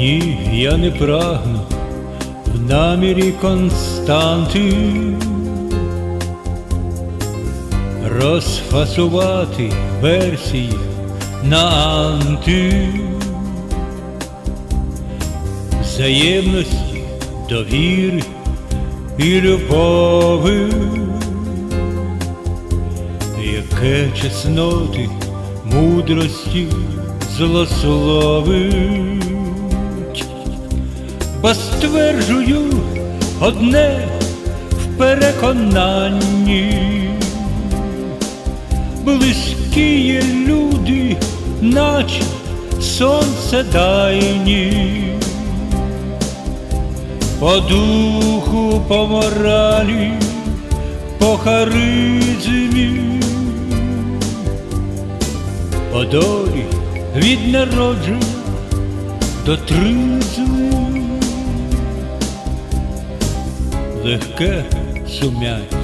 Ні, я не прагну в намірі константи. Розфасувати версії на анти. Взаємності, довіри і любови, яке чесноти, мудрості злословить, бо стверджую одне в переконанні, близькі є люди, наче сонце дайні, по духу, по моралі, по харизмі, по долі від народження до тризму. Легке сум'яття,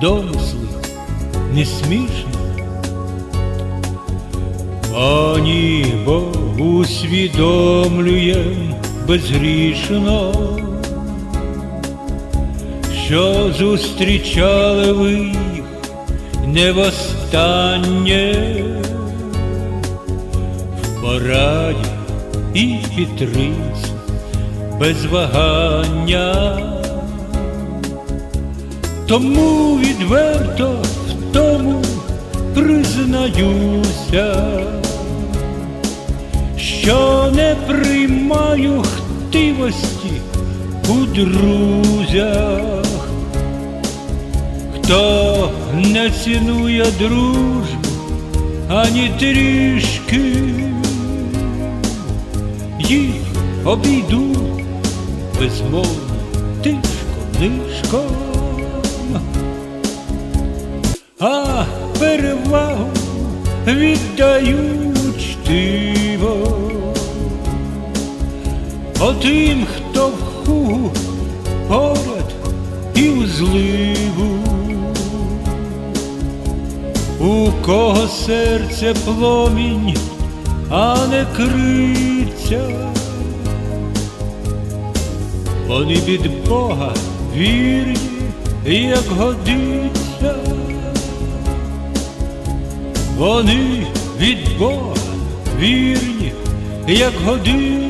домисли, не смішно. О, ні, бо усвідомлюєм безгрішно, що зустрічали ви їх не востаннє в пораді і підтримці без вагання. Тому відверто в тому признаюся, що не приймаю хтивості у друзях, хто не цінує дружбу ані трішки, їх обійду безмовно тишко нишком. А перевагу віддають чтиво. Отим, хто в хугу поряд і в зливу, у кого серце пломінь, а не криця, вони від Бога вірні, як годиться. Вони від Бога вірні, як годиться.